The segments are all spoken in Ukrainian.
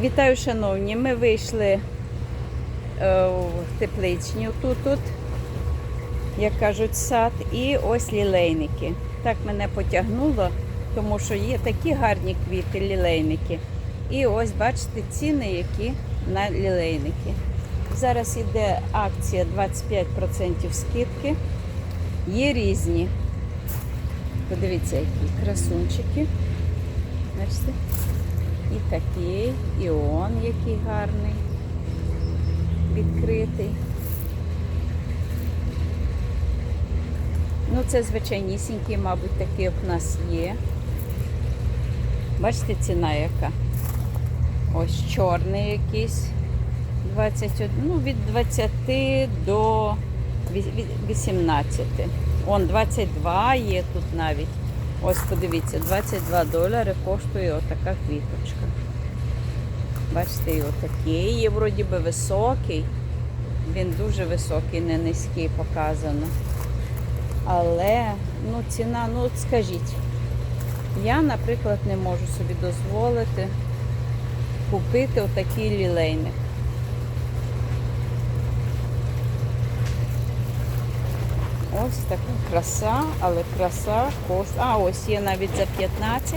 Вітаю, шановні. Ми вийшли е, в тепличню тут, тут, як кажуть, сад, і ось лілейники. Так мене потягнуло, тому що є такі гарні квіти, лілейники. І ось бачите ціни, які на лілейники. Зараз іде акція 25% скидки. Є різні. Подивіться, які красунчики. Бачите? І такий, і он який гарний, відкритий. Ну, це звичайнісінький, мабуть, такий в нас є. Бачите, ціна яка? Ось чорний якийсь. 21, ну, від 20 до ві- ві- 18. Он 22 є тут навіть. Ось подивіться, 22 долари коштує отака квіточка. Бачите, і отакий є вроді би високий. Він дуже високий, не низький показано. Але ну, ціна, ну от скажіть, я, наприклад, не можу собі дозволити купити отакий лілейник. Ось така краса, але краса коштує. А, ось є навіть за 15.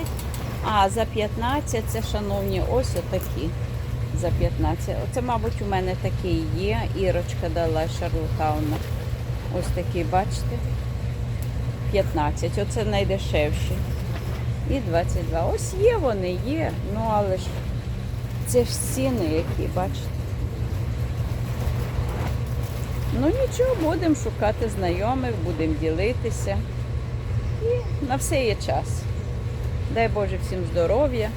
А, за 15 це, шановні, ось отакі. За 15. Оце, мабуть, у мене такий є. Ірочка дала Шарлотауна. Ось такий, бачите? 15. Оце найдешевші. І 22. Ось є вони, є. Ну, але ж це ж ціни, які, бачите. Ну нічого, будемо шукати знайомих, будемо ділитися. І на все є час. Дай Боже всім здоров'я,